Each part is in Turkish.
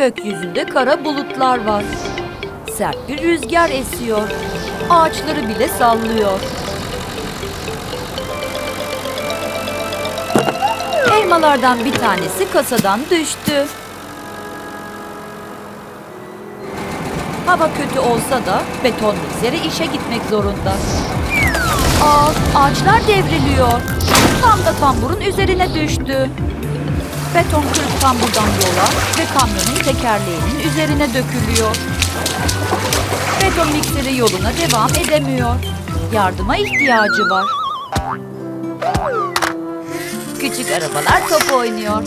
Gökyüzünde kara bulutlar var. Sert bir rüzgar esiyor. Ağaçları bile sallıyor. Elmalardan bir tanesi kasadan düştü. Hava kötü olsa da beton mikseri işe gitmek zorunda. Aa, ağaçlar devriliyor. Tam da tamburun üzerine düştü. Beton kırık tamburdan yola ve kamyonun tekerleğinin üzerine dökülüyor. Beton mikseri yoluna devam edemiyor. Yardıma ihtiyacı var. Küçük arabalar top oynuyor.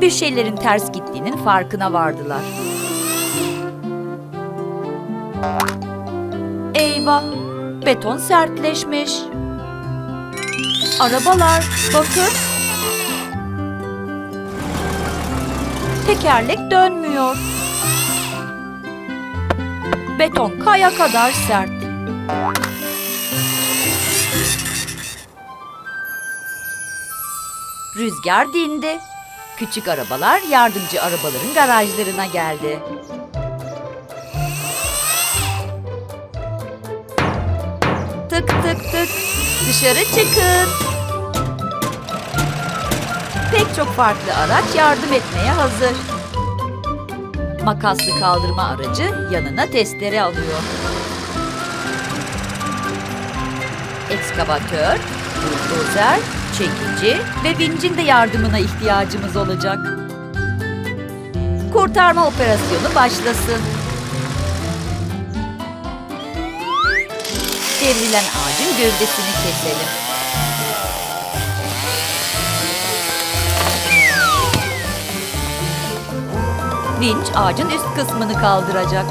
Bir şeylerin ters gittiğinin farkına vardılar. Eyvah! Beton sertleşmiş. Arabalar, bakın. Tekerlek dönmüyor. Beton kaya kadar sert. Rüzgar dindi. Küçük arabalar yardımcı arabaların garajlarına geldi. Tık tık tık. Dışarı çıkın. Pek çok farklı araç yardım etmeye hazır. Makaslı kaldırma aracı yanına testere alıyor. Ekskavatör, buldozer, çekici ve vincin de yardımına ihtiyacımız olacak. Kurtarma operasyonu başlasın. Devrilen ağacın gövdesini keselim. Vinç ağacın üst kısmını kaldıracak.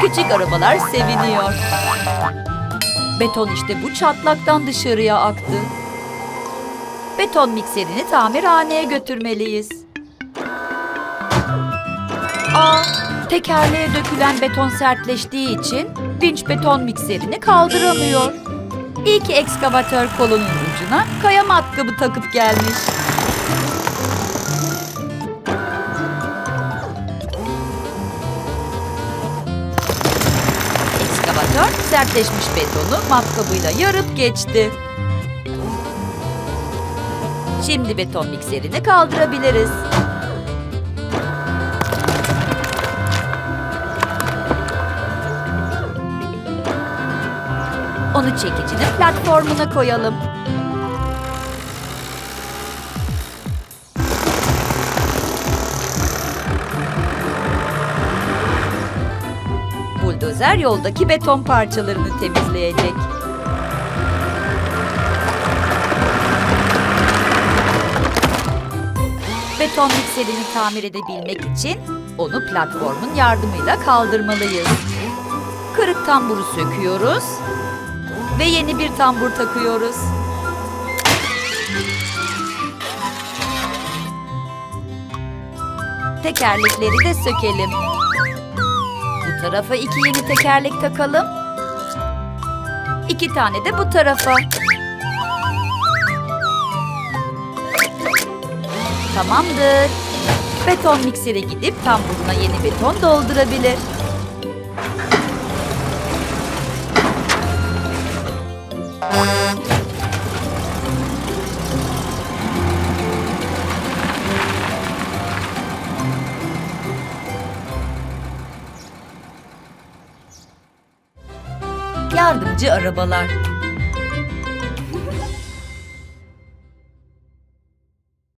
Küçük arabalar seviniyor. Beton işte bu çatlaktan dışarıya aktı. Beton mikserini tamirhaneye götürmeliyiz. Aa, tekerleğe dökülen beton sertleştiği için vinç beton mikserini kaldıramıyor. Ki ekskavatör kolunun ucuna kaya matkabı takıp gelmiş. Ekskavatör sertleşmiş betonu matkabıyla yarıp geçti. Şimdi beton mikserini kaldırabiliriz. Onu çekicinin platformuna koyalım. Buldozer yoldaki beton parçalarını temizleyecek. Beton mikserini tamir edebilmek için onu platformun yardımıyla kaldırmalıyız. Kırık tamburu söküyoruz ve yeni bir tambur takıyoruz. Tekerlekleri de sökelim. Bu tarafa iki yeni tekerlek takalım. İki tane de bu tarafa. Tamamdır. Beton miksere gidip tamburuna yeni beton doldurabilir. Yardımcı arabalar.